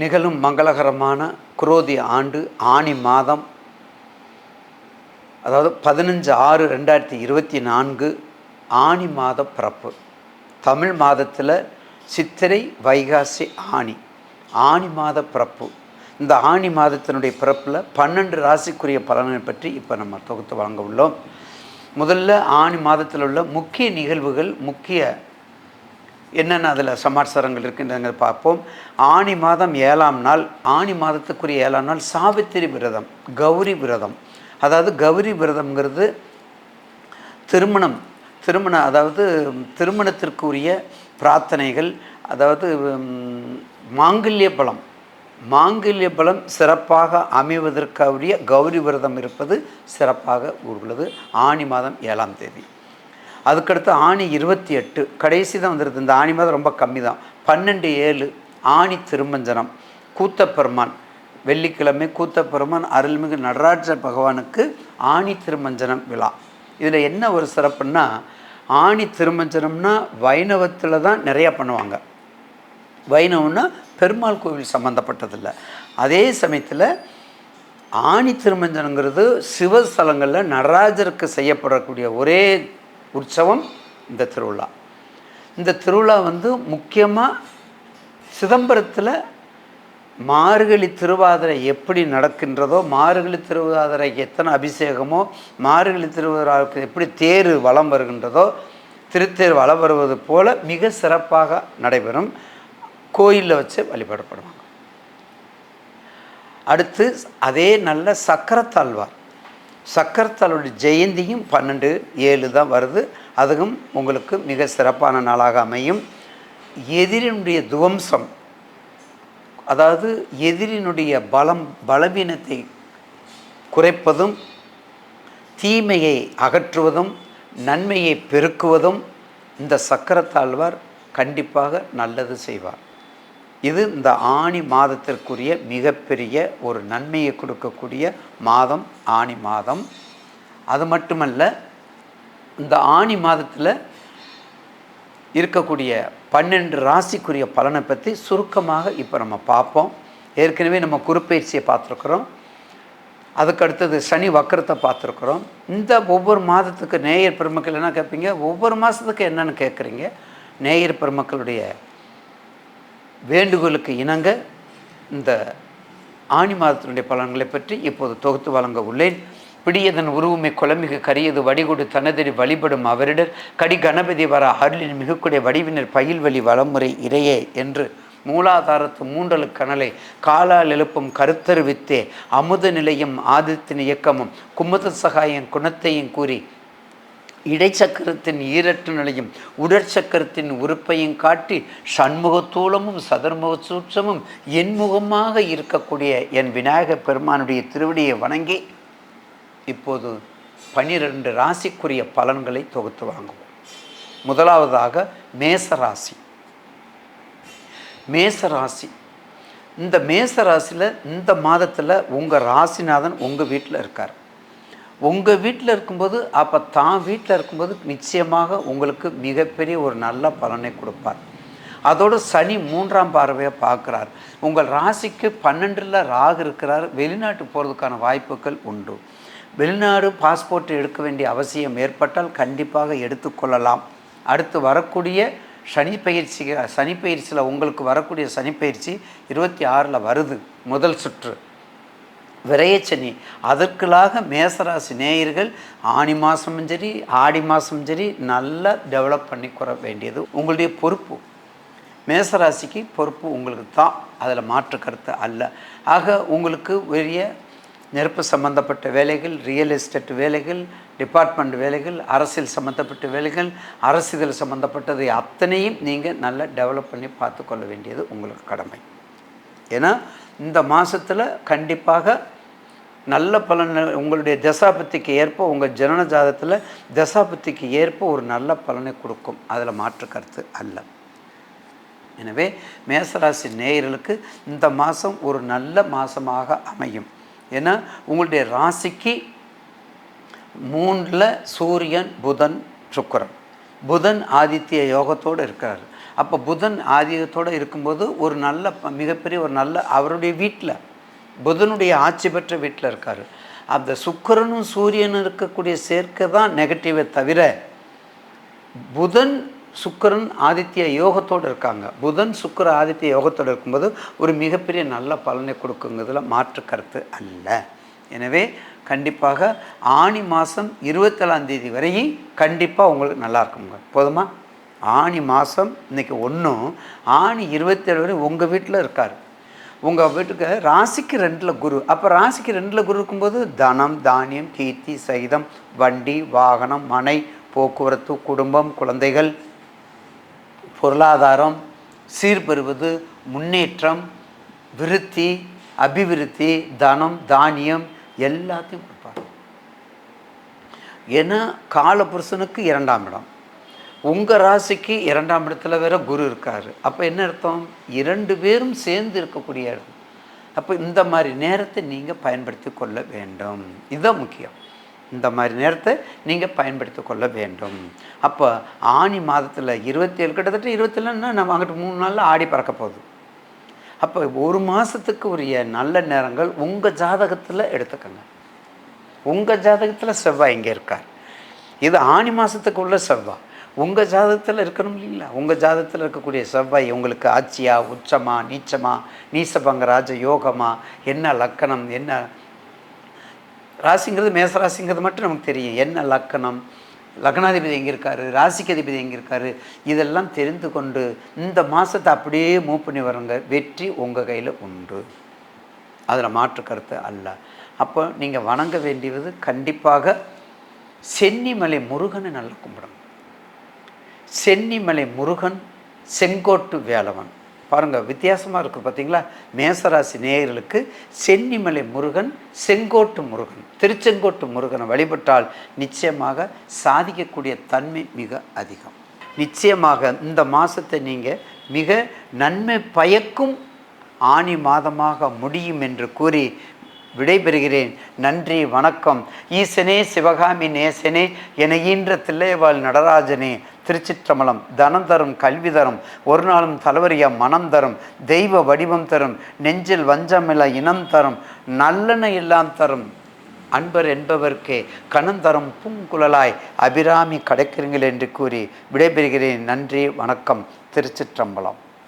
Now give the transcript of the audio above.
நிகழும் மங்களகரமான குரோதி ஆண்டு ஆணி மாதம் அதாவது பதினஞ்சு ஆறு ரெண்டாயிரத்தி இருபத்தி நான்கு ஆணி மாத பிறப்பு. தமிழ் மாதத்தில் சித்திரை வைகாசி ஆணி ஆணி மாத பிறப்பு. இந்த ஆணி மாதத்தினுடைய பிறப்பில் பன்னெண்டு ராசிக்குரிய பலனை பற்றி இப்போ நம்ம தொகுத்து வழங்க உள்ளோம். முதல்ல ஆணி மாதத்தில் உள்ள முக்கிய நிகழ்வுகள் முக்கிய என்னென்ன அதில் சமாச்சாரங்கள் இருக்கின்றன பார்ப்போம். ஆணி மாதம் ஏழாம் நாள். ஆணி மாதத்துக்குரிய ஏழாம் நாள் சாவித்திரி விரதம் கௌரி விரதம். அதாவது கௌரி விரதம்ங்கிறது திருமணம் திருமண அதாவது திருமணத்திற்குரிய பிரார்த்தனைகள் அதாவது மாங்கல்ய பலம். மாங்கல்ய பலம் சிறப்பாக அமைவதற்குரிய கௌரி விரதம் இருப்பது சிறப்பாக உள்ளது. ஆணி மாதம் ஏழாம் தேதி. அதுக்கடுத்து ஆணி இருபத்தி எட்டு கடைசி தான் வந்துடுது இந்த ஆணி மாதம் ரொம்ப கம்மி தான் பன்னெண்டு ஏழு ஆணி திருமஞ்சனம் கூத்தப்பெருமான் வெள்ளிக்கிழமை கூத்தப்பெருமான் அருள்மிகு நடராஜ பகவானுக்கு ஆணி திருமஞ்சனம் விழா. இதில் என்ன ஒரு சிறப்புன்னா ஆணி திருமஞ்சனம்னா வைணவத்தில் தான் நிறையா பண்ணுவாங்க. வைணவம்னா பெருமாள் கோவில் சம்மந்தப்பட்டதில்லை அதே சமயத்தில் ஆணி திருமஞ்சனங்கிறது சிவஸ்தலங்களில் நடராஜருக்கு செய்யப்படக்கூடிய ஒரே உற்சவம் இந்த திருவிழா. இந்த திருவிழா வந்து முக்கியமாக சிதம்பரத்தில் மார்கழி திருவாதிரை எப்படி நடக்கின்றதோ மார்கழி திருவாதிரைக்கு எத்தனை அபிஷேகமோ மார்கழி திருவாதிரைக்கு எப்படி தேர் வலம் வருகின்றதோ திருத்தேர் வலம் வருவது போல் மிக சிறப்பாக நடைபெறும். கோயிலில் வச்சு வழிபடப்படுவாங்க. அடுத்து அதே நல்ல சக்கரத்தாழ்வார் சக்கரத்தாளுடைய ஜெயந்தியும் பன்னெண்டு ஏழு தான் வருது. அதுவும் உங்களுக்கு மிக சிறப்பான நாளாக அமையும். எதிரினுடைய துவம்சம் அதாவது எதிரினுடைய பலம் பலவீனத்தை குறைப்பதும் தீமையை அகற்றுவதும் நன்மையை பெருக்குவதும் இந்த சக்கரத்தாழ்வார் கண்டிப்பாக நல்லது செய்வார். இது இந்த ஆணி மாதத்திற்குரிய மிகப்பெரிய ஒரு நன்மையை கொடுக்கக்கூடிய மாதம் ஆணி மாதம். அது மட்டுமல்ல இந்த ஆணி மாதத்தில் இருக்கக்கூடிய பன்னெண்டு ராசிக்குரிய பலனை பற்றி சுருக்கமாக இப்போ நம்ம பார்ப்போம். ஏற்கனவே நம்ம குறுப்பயிற்சியை பார்த்துருக்குறோம். அதுக்கு அடுத்தது சனி வக்கரத்தை பார்த்துருக்குறோம். இந்த ஒவ்வொரு மாதத்துக்கு நேயர் பெருமக்கள் என்ன கேட்பீங்க? ஒவ்வொரு மாதத்துக்கு என்னென்னு கேட்குறீங்க? நேயர் பெருமக்களுடைய வேண்டுகோளுக்கு இணங்க இந்த ஆணி மாதத்தினுடைய பலன்களை பற்றி இப்போது தொகுத்து வழங்க உள்ளேன். பிடியதன் உருவமை குளமிகு கரியது வடிகொடு தனதறி வழிபடும் அவரிடர். கடி கணபதி வர அருளின் மிகக்கூடிய வடிவினர் பயில்வழி வளமுறை இறையே என்று மூலாதாரத்து மூன்றலு கணலை காலால் எழுப்பும் கருத்தருவித்தே அமுத நிலையும் ஆதித்தின் இயக்கமும் குமுத சகாயம் குணத்தையும் கூறி இடைச்சக்கரத்தின் ஈரற்று நிலையும் உடற்சக்கரத்தின் உறுப்பையும் காட்டி சண்முகத்தூலமும் சதுர்முக சூட்சமும் என்முகமாக இருக்கக்கூடிய என் விநாயக பெருமானுடைய திருவடியை வணங்கி இப்போது பனிரெண்டு ராசிக்குரிய பலன்களை தொகுத்து வாங்குவோம். முதலாவதாக மேச ராசி மேச ராசி இந்த மேச ராசியில் இந்த மாதத்தில் உங்கள் ராசிநாதன் உங்கள் வீட்டில் இருக்கார். உங்கள் வீட்டில் இருக்கும்போது அப்போ தான் வீட்டில் இருக்கும்போது நிச்சயமாக உங்களுக்கு மிகப்பெரிய ஒரு நல்ல பலனை கொடுப்பார். அதோடு சனி மூன்றாம் பார்வையை பார்க்குறார். உங்கள் ராசிக்கு பன்னெண்டில் ராகு இருக்கிறார். வெளிநாட்டு போகிறதுக்கான வாய்ப்புகள் உண்டு. வெளிநாடு பாஸ்போர்ட் எடுக்க வேண்டிய அவசியம் ஏற்பட்டால் கண்டிப்பாக எடுத்துக்கொள்ளலாம் அடுத்து வரக்கூடிய சனி பயிற்சி சனி பயிற்சியில் உங்களுக்கு வரக்கூடிய சனி பயிற்சி இருபத்தி ஆறில் வருது முதல் சுற்று. விரையச்சனி. அதற்குள்ளாக மேசராசி நேயர்கள் ஆணி மாதமும் சரி ஆடி மாதமும் சரி நல்லா டெவலப் பண்ணிக்கிற வேண்டியது உங்களுடைய பொறுப்பு. மேசராசிக்கு பொறுப்பு உங்களுக்கு தான். அதில் மாற்று கருத்து அல்ல. ஆக உங்களுக்கு பெரிய நெருப்பு சம்பந்தப்பட்ட வேலைகள் ரியல் எஸ்டேட் வேலைகள் டிபார்ட்மெண்ட் வேலைகள் அரசியல் சம்மந்தப்பட்ட வேலைகள் அரசியல் சம்மந்தப்பட்டதை அத்தனையும் நீங்கள் நல்லா டெவலப் பண்ணி பார்த்துக்கொள்ள வேண்டியது உங்களுக்கு கடமை. ஏன்னா இந்த மாதத்தில் கண்டிப்பாக நல்ல பலன் உங்களுடைய தசாபத்திக்கு ஏற்ப உங்கள் ஜனன ஜாதத்தில் தசாபத்திக்கு ஏற்ப ஒரு நல்ல பலனை கொடுக்கும். அதில் மாற்று கருத்து அல்ல. எனவே மேசராசி நேயர்களுக்கு இந்த மாதம் ஒரு நல்ல மாதமாக அமையும். ஏன்னா உங்களுடைய ராசிக்கு மூணில் சூரியன் புதன் சுக்கரன். புதன் ஆதித்ய யோகத்தோடு இருக்கிறார் அப்போ புதன் ஆதிக்கத்தோடு இருக்கும்போது ஒரு நல்ல ப- மிகப்பெரிய ஒரு நல்ல அவருடைய வீட்டில் புதனுடைய ஆட்சி பெற்ற வீட்டில் இருக்கார். அந்த சுக்கிரனும் சூரியனும் இருக்கக்கூடிய சேர்க்கை தான் நெகட்டிவை தவிர புதன் சுக்கரன் ஆதித்ய யோகத்தோடு இருக்காங்க. புதன் சுக்கர ஆதித்ய யோகத்தோடு இருக்கும்போது ஒரு மிகப்பெரிய நல்ல பலனை கொடுக்குங்கிறதுல மாற்று கருத்து அல்ல. எனவே கண்டிப்பாக ஆணி மாதம் இருபத்தேழாம் தேதி வரையும் கண்டிப்பாக உங்களுக்கு நல்லா இருக்குங்க. போதுமா? ஆணி மாதம் இன்னைக்கு ஒன்றும் ஆணி இருபத்தேழு வரை உங்கள் வீட்டில் இருக்கார். உங்கள் வீட்டுக்கு ராசிக்கு ரெண்டில் குரு. அப்போ ராசிக்கு ரெண்டில் குரு இருக்கும்போது தனம் தானியம் கீர்த்தி சைதம் வண்டி வாகனம் மனை போக்குவரத்து குடும்பம் குழந்தைகள் பொருளாதாரம் சீர்பெறுவது முன்னேற்றம் விருத்தி அபிவிருத்தி தனம் தானியம் எல்லாத்தையும் கொடுப்பார். ஏன்னா காலபுருஷனுக்கு இரண்டாம் இடம். உங்கள் ராசிக்கு இரண்டாம் இடத்துல வேற குரு இருக்கார். அப்போ என்ன அர்த்தம்? இரண்டு பேரும் சேர்ந்து இருக்கக்கூடிய இடம். அப்போ இந்த மாதிரி நேரத்தை நீங்கள் பயன்படுத்தி கொள்ள வேண்டும். இதுதான் முக்கியம். இந்த மாதிரி நேரத்தை நீங்கள் பயன்படுத்தி கொள்ள வேண்டும். அப்போ ஆனி மாதத்தில் இருபத்தேழு கிட்டத்தட்ட இருபத்தேழுன்னா நம்ம அங்கிட்டு மூணு நாளில் ஆடி பறக்க போகுது. அப்போ ஒரு மாதத்துக்கு உரிய நல்ல நேரங்கள் உங்கள் ஜாதகத்தில் எடுத்துக்கோங்க. உங்கள் ஜாதகத்தில் செவ்வாய் இங்கே இருக்கார். இது ஆனி மாதத்துக்கு உள்ள செவ்வாய். உங்கள் ஜாதகத்தில் இருக்கணும் இல்லைங்களா? உங்கள் ஜாதகத்தில் இருக்கக்கூடிய செவ்வாய் உங்களுக்கு ஆட்சியா உச்சமா நீச்சமா நீசபங்க ராஜ யோகமா என்ன லக்கணம் என்ன ராசிங்கிறது மேசராசிங்கிறது மட்டும் நமக்கு தெரியும். என்ன லக்கணம்? லக்னாதிபதி எங்கே இருக்காரு? ராசிக்கு அதிபதி எங்கே இருக்காரு? இதெல்லாம் தெரிந்து கொண்டு இந்த மாதத்தை அப்படியே மூவ் பண்ணி வரங்க. வெற்றி உங்கள் கையில் உண்டு. அதில் மாற்று கருத்து அல்ல. அப்போ நீங்கள் வணங்க வேண்டியது கண்டிப்பாக சென்னிமலை முருகனை நல்லா கும்பிடணும். சென்னிமலை முருகன் செங்கோட்டு வேலவன். பாருங்கள் வித்தியாசமாக இருக்குது பார்த்தீங்களா மேசராசி நேயர்களுக்கு சென்னிமலை முருகன் செங்கோட்டு முருகன். திருச்செங்கோட்டு முருகனை வழிபட்டால் நிச்சயமாக சாதிக்கக்கூடிய தன்மை மிக அதிகம். நிச்சயமாக இந்த மாதத்தை நீங்கள் மிக நன்மை பயக்கும் ஆனி மாதமாக முடியும் என்று கூறி விடைபெறுகிறேன். நன்றி வணக்கம். ஈசனே சிவகாமி நேசனே என ஈன்ற தில்லைவாள் நடராஜனே. திருச்சிற்றம்பலம் தனம் தரும் கல்வி தரும் ஒரு நாளும் தலைவரியா மனம் தரும் தெய்வ வடிவம் தரும் நெஞ்சில் வஞ்சமில்ல இனம் தரும் நல்லெண்ண எல்லாம் தரும். அன்பர் என்பவர்க்கே கணந்தரும் பூங்குழலாய் அபிராமி கிடைக்கிறீங்கள் என்று கூறி விடைபெறுகிறேன். நன்றி வணக்கம். திருச்சிற்றம்பலம்.